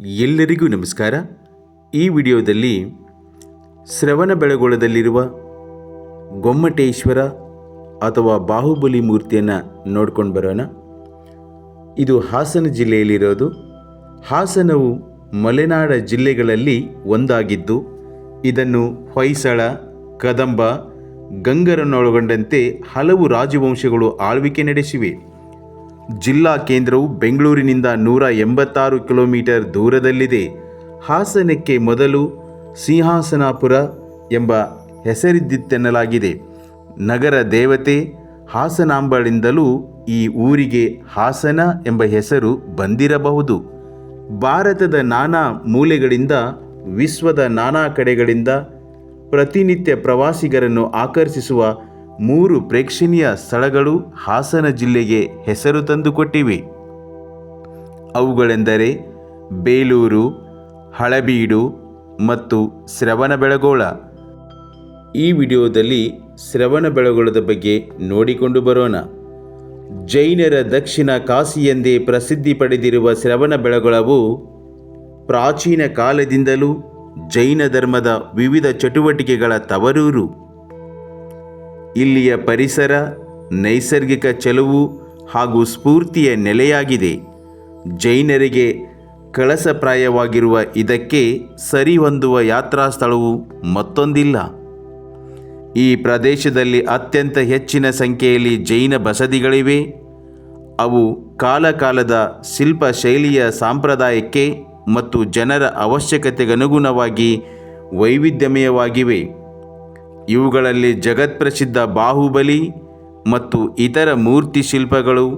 ಎಲ್ಲರಿಗೂ ನಮಸ್ಕಾರ. ಈ ವಿಡಿಯೋದಲ್ಲಿ ಶ್ರವಣ ಬೆಳಗೊಳದಲ್ಲಿರುವ ಗೊಮ್ಮಟೇಶ್ವರ ಅಥವಾ ಬಾಹುಬಲಿ ಮೂರ್ತಿಯನ್ನು ನೋಡ್ಕೊಂಡು ಬರೋಣ. ಇದು ಹಾಸನ ಜಿಲ್ಲೆಯಲ್ಲಿರೋದು. ಹಾಸನವು ಮಲೆನಾಡ ಜಿಲ್ಲೆಗಳಲ್ಲಿ ಒಂದಾಗಿದ್ದು, ಇದನ್ನು ಹೊಯ್ಸಳ, ಕದಂಬ, ಗಂಗರನ್ನೊಳಗೊಂಡಂತೆ ಹಲವು ರಾಜವಂಶಗಳು ಆಳ್ವಿಕೆ ನಡೆಸಿವೆ. ಜಿಲ್ಲಾ ಕೇಂದ್ರವು ಬೆಂಗಳೂರಿನಿಂದ ನೂರ ಎಂಬತ್ತಾರು ಕಿಲೋಮೀಟರ್ ದೂರದಲ್ಲಿದೆ. ಹಾಸನಕ್ಕೆ ಮೊದಲು ಸಿಂಹಾಸನಾಪುರ ಎಂಬ ಹೆಸರಿದ್ದಿತ್ತೆನ್ನಲಾಗಿದೆ ನಗರ ದೇವತೆ ಹಾಸನಾಂಬಳಿಂದಲೂ ಈ ಊರಿಗೆ ಹಾಸನ ಎಂಬ ಹೆಸರು ಬಂದಿರಬಹುದು. ಭಾರತದ ನಾನಾ ಮೂಲೆಗಳಿಂದ ವಿಶ್ವದ ನಾನಾ ಕಡೆಗಳಿಂದ ಪ್ರತಿನಿತ್ಯ ಪ್ರವಾಸಿಗರನ್ನು ಆಕರ್ಷಿಸುವ ಮೂರು ಪ್ರೇಕ್ಷಣೀಯ ಸ್ಥಳಗಳು ಹಾಸನ ಜಿಲ್ಲೆಗೆ ಹೆಸರು ತಂದುಕೊಟ್ಟಿವೆ. ಅವುಗಳೆಂದರೆ ಬೇಲೂರು, ಹಳಬೀಡು ಮತ್ತು ಶ್ರವಣಬೆಳಗೊಳ. ಈ ವಿಡಿಯೋದಲ್ಲಿ ಶ್ರವಣಬೆಳಗೊಳದ ಬಗ್ಗೆ ನೋಡಿಕೊಂಡು ಬರೋಣ. ಜೈನರ ದಕ್ಷಿಣ ಕಾಶಿಯೆಂದೇ ಪ್ರಸಿದ್ಧಿ ಪಡೆದಿರುವ ಶ್ರವಣಬೆಳಗೊಳವು ಪ್ರಾಚೀನ ಕಾಲದಿಂದಲೂ ಜೈನ ಧರ್ಮದ ವಿವಿಧ ಚಟುವಟಿಕೆಗಳ ತವರೂರು. ಇಲ್ಲಿಯ ಪರಿಸರ, ನೈಸರ್ಗಿಕ ಚಲುವು ಹಾಗೂ ಸ್ಫೂರ್ತಿಯ ನೆಲೆಯಾಗಿದೆ. ಜೈನರಿಗೆ ಕಳಸಪ್ರಾಯವಾಗಿರುವ ಇದಕ್ಕೆ ಸರಿಹೊಂದುವ ಯಾತ್ರಾ ಸ್ಥಳವು ಮತ್ತೊಂದಿಲ್ಲ. ಈ ಪ್ರದೇಶದಲ್ಲಿ ಅತ್ಯಂತ ಹೆಚ್ಚಿನ ಸಂಖ್ಯೆಯಲ್ಲಿ ಜೈನ ಬಸದಿಗಳಿವೆ. ಅವು ಕಾಲಕಾಲದ ಶಿಲ್ಪ ಶೈಲಿಯ ಸಾಂಪ್ರದಾಯಕ್ಕೆ ಮತ್ತು ಜನರ ಅವಶ್ಯಕತೆಗನುಗುಣವಾಗಿ ವೈವಿಧ್ಯಮಯವಾಗಿವೆ. ಇವುಗಳಲ್ಲಿ ಜಗತ್ಪ್ರಸಿದ್ಧ ಬಾಹುಬಲಿ ಮತ್ತು ಇತರ ಮೂರ್ತಿ ಶಿಲ್ಪಗಳು,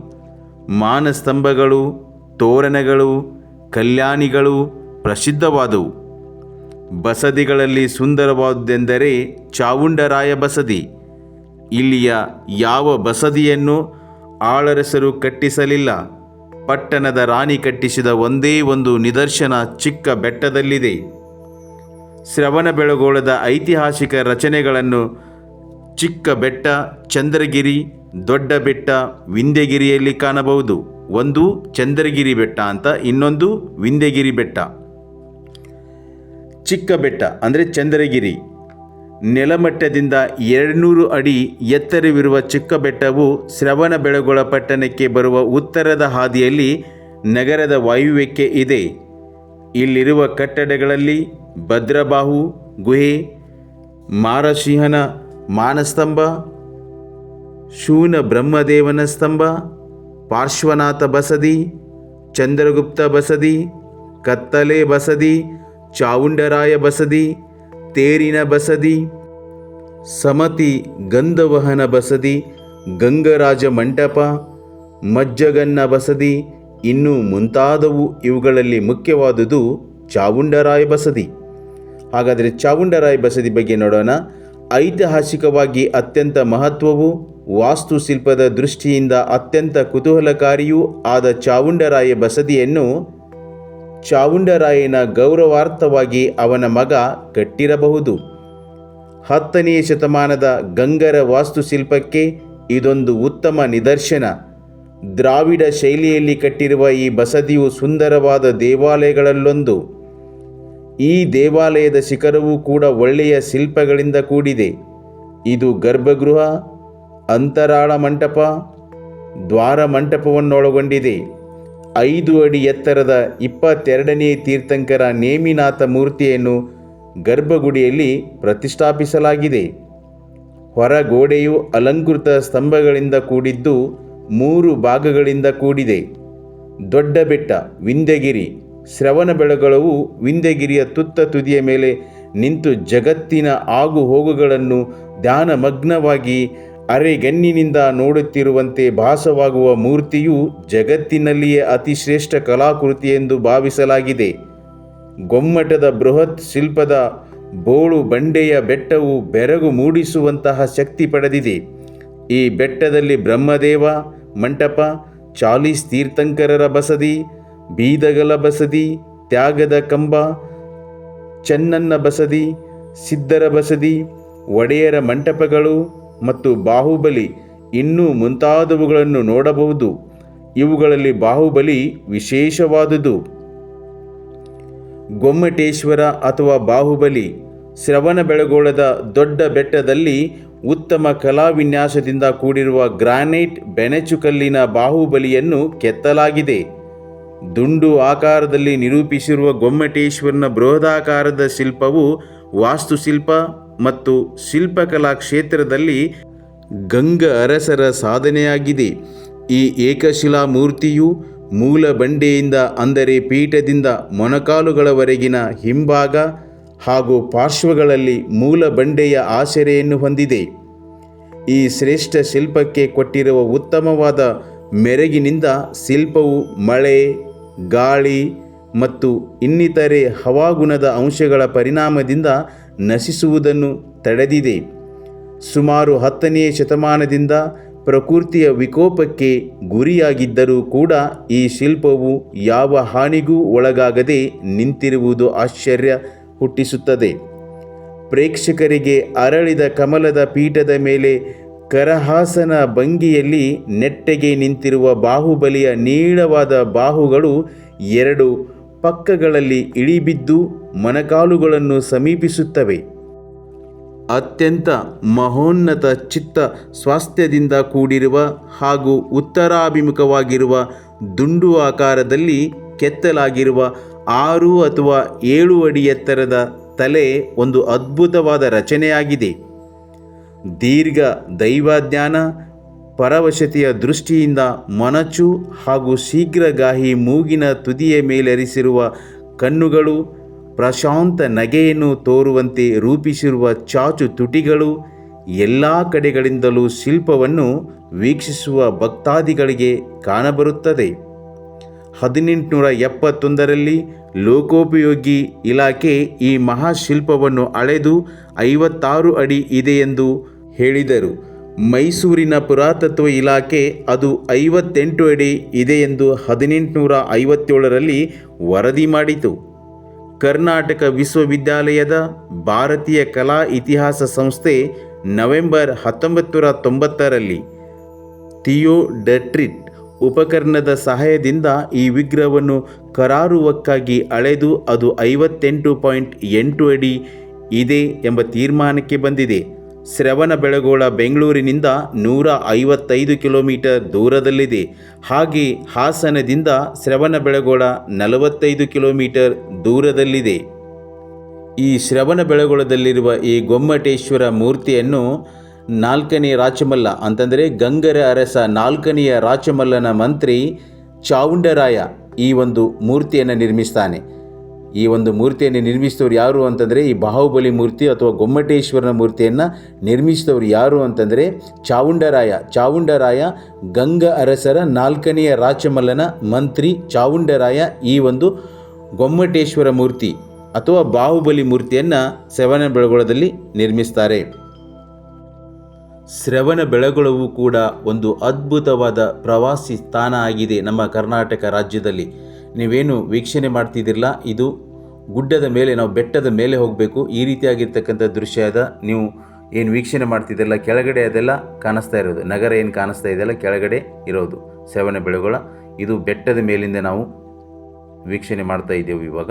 ಮಾನಸ್ತಂಭಗಳು, ತೋರಣಗಳು, ಕಲ್ಯಾಣಿಗಳು ಪ್ರಸಿದ್ಧವಾದವು. ಬಸದಿಗಳಲ್ಲಿ ಸುಂದರವಾದುದೆಂದರೆ ಚಾವುಂಡರಾಯ ಬಸದಿ. ಇಲ್ಲಿಯ ಯಾವ ಬಸದಿಯನ್ನು ಆಳರಸರು ಕಟ್ಟಿಸಲಿಲ್ಲ. ಪಟ್ಟಣದ ರಾಣಿ ಕಟ್ಟಿಸಿದ ಒಂದೇ ಒಂದು ನಿದರ್ಶನ ಚಿಕ್ಕ ಬೆಟ್ಟದಲ್ಲಿದೆ. ಶ್ರವಣಬೆಳಗೊಳದ ಐತಿಹಾಸಿಕ ರಚನೆಗಳನ್ನು ಚಿಕ್ಕ ಬೆಟ್ಟ, ಚಂದ್ರಗಿರಿ, ದೊಡ್ಡ ಬೆಟ್ಟ, ವಿಂಧ್ಯಗಿರಿಯಲ್ಲಿ ಕಾಣಬಹುದು. ಒಂದು ಚಂದ್ರಗಿರಿ ಬೆಟ್ಟ ಅಂತ ಇನ್ನೊಂದು ವಿಂಧ್ಯಗಿರಿ ಬೆಟ್ಟ. ಚಿಕ್ಕ ಬೆಟ್ಟ ಅಂದರೆ ಚಂದ್ರಗಿರಿ. ನೆಲಮಟ್ಟದಿಂದ ಎರಡುನೂರು ಅಡಿ ಎತ್ತರವಿರುವ ಚಿಕ್ಕ ಬೆಟ್ಟವು ಶ್ರವಣಬೆಳಗೊಳ ಪಟ್ಟಣಕ್ಕೆ ಬರುವ ಉತ್ತರದ ಹಾದಿಯಲ್ಲಿ ನಗರದ ವಾಯುವ್ಯಕ್ಕೆ ಇದೆ. ಇಲ್ಲಿರುವ ಕಟ್ಟಡಗಳಲ್ಲಿ ಭದ್ರಬಾಹು, ಗುಹೆ, ಮಾರಸಿಂಹನ ಮಾನಸ್ತಂಭ, ಶೂನ ಬ್ರಹ್ಮದೇವನ ಸ್ತಂಭ, ಪಾರ್ಶ್ವನಾಥ ಬಸದಿ, ಚಂದ್ರಗುಪ್ತ ಬಸದಿ, ಕತ್ತಲೆ ಬಸದಿ, ಚಾವುಂಡರಾಯ ಬಸದಿ, ತೇರಿನ ಬಸದಿ, ಸಮತಿ ಗಂಧವಹನ ಬಸದಿ, ಗಂಗರಾಜ ಮಂಟಪ, ಮಜ್ಜಗನ್ನ ಬಸದಿ ಇನ್ನೂ ಮುಂತಾದವು ಇವುಗಳಲ್ಲಿ ಮುಖ್ಯವಾದುದು ಚಾವುಂಡರಾಯ ಬಸದಿ. ಹಾಗಾದರೆ ಚಾವುಂಡರಾಯ ಬಸದಿ ಬಗ್ಗೆ ನೋಡೋಣ. ಐತಿಹಾಸಿಕವಾಗಿ ಅತ್ಯಂತ ಮಹತ್ವವು, ವಾಸ್ತುಶಿಲ್ಪದ ದೃಷ್ಟಿಯಿಂದ ಅತ್ಯಂತ ಕುತೂಹಲಕಾರಿಯೂ ಆದ ಚಾವುಂಡರಾಯ ಬಸದಿಯನ್ನು ಚಾವುಂಡರಾಯನ ಗೌರವಾರ್ಥವಾಗಿ ಅವನ ಮಗ ಕಟ್ಟಿರಬಹುದು. ಹತ್ತನೆಯ ಶತಮಾನದ ಗಂಗರ ವಾಸ್ತುಶಿಲ್ಪಕ್ಕೆ ಇದೊಂದು ಉತ್ತಮ ನಿದರ್ಶನ. ದ್ರಾವಿಡ ಶೈಲಿಯಲ್ಲಿ ಕಟ್ಟಿರುವ ಈ ಬಸದಿಯು ಸುಂದರವಾದ ದೇವಾಲಯಗಳಲ್ಲೊಂದು. ಈ ದೇವಾಲಯದ ಶಿಖರವೂ ಕೂಡ ಒಳ್ಳೆಯ ಶಿಲ್ಪಗಳಿಂದ ಕೂಡಿದೆ. ಇದು ಗರ್ಭಗೃಹ, ಅಂತರಾಳ ಮಂಟಪ, ದ್ವಾರ ಮಂಟಪವನ್ನೊಳಗೊಂಡಿದೆ. ಐದು ಅಡಿ ಎತ್ತರದ ಇಪ್ಪತ್ತೆರಡನೇ ತೀರ್ಥಂಕರ ನೇಮಿನಾಥ ಮೂರ್ತಿಯನ್ನು ಗರ್ಭಗುಡಿಯಲ್ಲಿ ಪ್ರತಿಷ್ಠಾಪಿಸಲಾಗಿದೆ. ಹೊರಗೋಡೆಯು ಅಲಂಕೃತ ಸ್ತಂಭಗಳಿಂದ ಕೂಡಿದ್ದು ಮೂರು ಭಾಗಗಳಿಂದ ಕೂಡಿದೆ. ದೊಡ್ಡ ಬೆಟ್ಟ, ವಿಂಧ್ಯಗಿರಿ. ಶ್ರವಣಬೆಳಗೊಳವು ವಿಂಧ್ಯಗಿರಿಯ ತುತ್ತ ತುದಿಯ ಮೇಲೆ ನಿಂತು ಜಗತ್ತಿನ ಆಗು ಹೋಗುಗಳನ್ನು ಧ್ಯಾನಮಗ್ನವಾಗಿ ಅರೆಗಣ್ಣಿನಿಂದ ನೋಡುತ್ತಿರುವಂತೆ ಭಾಸವಾಗುವ ಮೂರ್ತಿಯು ಜಗತ್ತಿನಲ್ಲಿಯೇ ಅತಿ ಶ್ರೇಷ್ಠ ಕಲಾಕೃತಿ ಎಂದು ಭಾವಿಸಲಾಗಿದೆ. ಗೊಮ್ಮಟದ ಬೃಹತ್ ಶಿಲ್ಪದ ಬೋಳು ಬಂಡೆಯ ಬೆಟ್ಟವು ಬೆರಗು ಮೂಡಿಸುವಂತಹ ಶಕ್ತಿ ಪಡೆದಿದೆ. ಈ ಬೆಟ್ಟದಲ್ಲಿ ಬ್ರಹ್ಮದೇವ ಮಂಟಪ, ಚಾಲೀಸ್ ತೀರ್ಥಂಕರರ ಬಸದಿ, ಬೀದಗಲ ಬಸದಿ, ತ್ಯಾಗದ ಕಂಬ, ಚೆನ್ನನ್ನ ಬಸದಿ, ಸಿದ್ಧರ ಬಸದಿ, ಒಡೆಯರ ಮಂಟಪಗಳು ಮತ್ತು ಬಾಹುಬಲಿ ಇನ್ನೂ ಮುಂತಾದವುಗಳನ್ನು ನೋಡಬಹುದು. ಇವುಗಳಲ್ಲಿ ಬಾಹುಬಲಿ ವಿಶೇಷವಾದುದು. ಗೊಮ್ಮಟೇಶ್ವರ ಅಥವಾ ಬಾಹುಬಲಿ ಶ್ರವಣಬೆಳಗೊಳದ ದೊಡ್ಡ ಬೆಟ್ಟದಲ್ಲಿ ಉತ್ತಮ ಕಲಾವಿನ್ಯಾಸದಿಂದ ಕೂಡಿರುವ ಗ್ರಾನೈಟ್ ಬೆನೆಚುಕಲ್ಲಿನ ಬಾಹುಬಲಿಯನ್ನು ಕೆತ್ತಲಾಗಿದೆ. ದುಂಡು ಆಕಾರದಲ್ಲಿ ನಿರೂಪಿಸಿರುವ ಗೊಮ್ಮಟೇಶ್ವರನ ಬೃಹದಾಕಾರದ ಶಿಲ್ಪವು ವಾಸ್ತುಶಿಲ್ಪ ಮತ್ತು ಶಿಲ್ಪಕಲಾ ಕ್ಷೇತ್ರದಲ್ಲಿ ಗಂಗ ಅರಸರ ಸಾಧನೆಯಾಗಿದೆ. ಈ ಏಕಶಿಲಾ ಮೂರ್ತಿಯು ಮೂಲ ಬಂಡೆಯಿಂದ ಅಂದರೆ ಪೀಠದಿಂದ ಮೊಣಕಾಲುಗಳವರೆಗಿನ ಹಿಂಭಾಗ ಹಾಗೂ ಪಾರ್ಶ್ವಗಳಲ್ಲಿ ಮೂಲ ಬಂಡೆಯ ಆಸರೆಯನ್ನು ಹೊಂದಿದೆ. ಈ ಶ್ರೇಷ್ಠ ಶಿಲ್ಪಕ್ಕೆ ಕೊಟ್ಟಿರುವ ಉತ್ತಮವಾದ ಮೆರಗಿನಿಂದ ಶಿಲ್ಪವು ಮಳೆ, ಗಾಳಿ ಮತ್ತು ಇನ್ನಿತರೆ ಹವಾಗುಣದ ಅಂಶಗಳ ಪರಿಣಾಮದಿಂದ ನಶಿಸುವುದನ್ನು ತಡೆದಿದೆ. ಸುಮಾರು ಹತ್ತನೆಯ ಶತಮಾನದಿಂದ ಪ್ರಕೃತಿಯ ವಿಕೋಪಕ್ಕೆ ಗುರಿಯಾಗಿದ್ದರೂ ಕೂಡ ಈ ಶಿಲ್ಪವು ಯಾವ ಹಾನಿಗೂ ಒಳಗಾಗದೆ ನಿಂತಿರುವುದು ಆಶ್ಚರ್ಯ ಹುಟ್ಟಿಸುತ್ತದೆ. ಪ್ರೇಕ್ಷಕರಿಗೆ ಅರಳಿದ ಕಮಲದ ಪೀಠದ ಮೇಲೆ ಕರಹಾಸನ ಭಂಗಿಯಲ್ಲಿ ನೆಟ್ಟಗೆ ನಿಂತಿರುವ ಬಾಹುಬಲಿಯ ನೀಳವಾದ ಬಾಹುಗಳು ಎರಡು ಪಕ್ಕಗಳಲ್ಲಿ ಇಳಿಬಿದ್ದು ಮನಕಾಲುಗಳನ್ನು ಸಮೀಪಿಸುತ್ತವೆ. ಅತ್ಯಂತ ಮಹೋನ್ನತ ಚಿತ್ತ ಸ್ವಾಸ್ಥ್ಯದಿಂದ ಕೂಡಿರುವ ಹಾಗೂ ಉತ್ತರಾಭಿಮುಖವಾಗಿರುವ ದುಂಡು ಆಕಾರದಲ್ಲಿ ಕೆತ್ತಲಾಗಿರುವ ಆರು ಅಥವಾ ಏಳು ಅಡಿ ಎತ್ತರದ ತಲೆ ಒಂದು ಅದ್ಭುತವಾದ ರಚನೆಯಾಗಿದೆ. ದೀರ್ಘ ದೈವಾಜ್ಞಾನ, ಪರವಶತೆಯ ದೃಷ್ಟಿಯಿಂದ ಮೊನಚು ಹಾಗೂ ಶೀಘ್ರಗಾಹಿ ಮೂಗಿನ ತುದಿಯ ಮೇಲೆರಿಸಿರುವ ಕಣ್ಣುಗಳು, ಪ್ರಶಾಂತ ನಗೆಯನ್ನು ತೋರುವಂತೆ ರೂಪಿಸಿರುವ ಚಾಚು ತುಟಿಗಳು, ಎಲ್ಲ ಕಡೆಗಳಿಂದಲೂ ಶಿಲ್ಪವನ್ನು ವೀಕ್ಷಿಸುವ ಭಕ್ತಾದಿಗಳಿಗೆ ಕಾಣಬರುತ್ತದೆ. ಹದಿನೆಂಟುನೂರ ಎಪ್ಪತ್ತೊಂದರಲ್ಲಿ ಲೋಕೋಪಯೋಗಿ ಇಲಾಖೆ ಈ ಮಹಾಶಿಲ್ಪವನ್ನು ಅಳೆದು ಐವತ್ತಾರು ಅಡಿ ಇದೆ ಎಂದು ಹೇಳಿದರು. ಮೈಸೂರಿನ ಪುರಾತತ್ವ ಇಲಾಖೆ ಅದು ಐವತ್ತೆಂಟು ಅಡಿ ಇದೆ ಎಂದು ಹದಿನೆಂಟುನೂರ ಐವತ್ತೇಳರಲ್ಲಿ ವರದಿ ಮಾಡಿತು. ಕರ್ನಾಟಕ ವಿಶ್ವವಿದ್ಯಾಲಯದ ಭಾರತೀಯ ಕಲಾ ಇತಿಹಾಸ ಸಂಸ್ಥೆ ನವೆಂಬರ್ ಹತ್ತೊಂಬತ್ತು ನೂರ ತೊಂಬತ್ತರಲ್ಲಿ ಥಿಯೋ ಡಟ್ರಿಟ್ ಉಪಕರಣದ ಸಹಾಯದಿಂದ ಈ ವಿಗ್ರಹವನ್ನು ಕರಾರುವಕ್ಕಾಗಿ ಅಳೆದು ಅದು ಐವತ್ತೆಂಟು ಪಾಯಿಂಟ್ ಎಂಟು ಅಡಿ ಇದೆ ಎಂಬ ತೀರ್ಮಾನಕ್ಕೆ ಬಂದಿದೆ. ಶ್ರವಣಬೆಳಗೊಳ ಬೆಂಗಳೂರಿನಿಂದ ನೂರ ಐವತ್ತೈದು ಕಿಲೋಮೀಟರ್ ದೂರದಲ್ಲಿದೆ. ಹಾಗೆ ಹಾಸನದಿಂದ ಶ್ರವಣಬೆಳಗೊಳ ನಲವತ್ತೈದು ಕಿಲೋಮೀಟರ್ ದೂರದಲ್ಲಿದೆ. ಈ ಶ್ರವಣಬೆಳಗೊಳದಲ್ಲಿರುವ ಈ ಗೊಮ್ಮಟೇಶ್ವರ ಮೂರ್ತಿಯನ್ನು ನಾಲ್ಕನೇ ರಾಚಮಲ್ಲ. ಅಂತಂದರೆ ಗಂಗರ ಅರಸ ನಾಲ್ಕನೆಯ ರಾಚಮಲ್ಲನ ಮಂತ್ರಿ ಚಾವುಂಡರಾಯ ಈ ಒಂದು ಮೂರ್ತಿಯನ್ನು ನಿರ್ಮಿಸ್ತಾನೆ. ಈ ಒಂದು ಮೂರ್ತಿಯನ್ನು ನಿರ್ಮಿಸಿದವರು ಯಾರು ಅಂತಂದರೆ ಈ ಬಾಹುಬಲಿ ಮೂರ್ತಿ ಅಥವಾ ಗೊಮ್ಮಟೇಶ್ವರನ ಮೂರ್ತಿಯನ್ನು ನಿರ್ಮಿಸಿದವರು ಯಾರು ಅಂತಂದರೆ ಚಾವುಂಡರಾಯ. ಚಾವುಂಡರಾಯ ಗಂಗ ಅರಸರ ನಾಲ್ಕನೆಯ ರಾಚಮಲ್ಲನ ಮಂತ್ರಿ ಚಾವುಂಡರಾಯ ಈ ಒಂದು ಗೊಮ್ಮಟೇಶ್ವರ ಮೂರ್ತಿ ಅಥವಾ ಬಾಹುಬಲಿ ಮೂರ್ತಿಯನ್ನು ಸೆವನ ಬೆಳಗೊಳದಲ್ಲಿ ನಿರ್ಮಿಸ್ತಾರೆ. ಶ್ರವಣ ಬೆಳಗೊಳವು ಕೂಡ ಒಂದು ಅದ್ಭುತವಾದ ಪ್ರವಾಸಿ ಸ್ಥಾನ ಆಗಿದೆ ನಮ್ಮ ಕರ್ನಾಟಕ ರಾಜ್ಯದಲ್ಲಿ. ನೀವೇನು ವೀಕ್ಷಣೆ ಮಾಡ್ತಿದ್ದಿರಲ್ಲ, ಇದು ಗುಡ್ಡದ ಮೇಲೆ, ನಾವು ಬೆಟ್ಟದ ಮೇಲೆ ಹೋಗಬೇಕು. ಈ ರೀತಿಯಾಗಿರ್ತಕ್ಕಂಥ ದೃಶ್ಯ ಅದ. ನೀವು ಏನು ವೀಕ್ಷಣೆ ಮಾಡ್ತಿದ್ದಿರಲ್ಲ, ಕೆಳಗಡೆ ಅದೆಲ್ಲ ಕಾಣಿಸ್ತಾ ಇರೋದು. ನಗರ ಏನು ಕಾಣಿಸ್ತಾ ಇದೆಯಲ್ಲ ಕೆಳಗಡೆ ಇರೋದು ಶ್ರವಣ ಬೆಳಗೊಳ. ಇದು ಬೆಟ್ಟದ ಮೇಲಿಂದ ನಾವು ವೀಕ್ಷಣೆ ಮಾಡ್ತಾ ಇದ್ದೇವೆ ಇವಾಗ.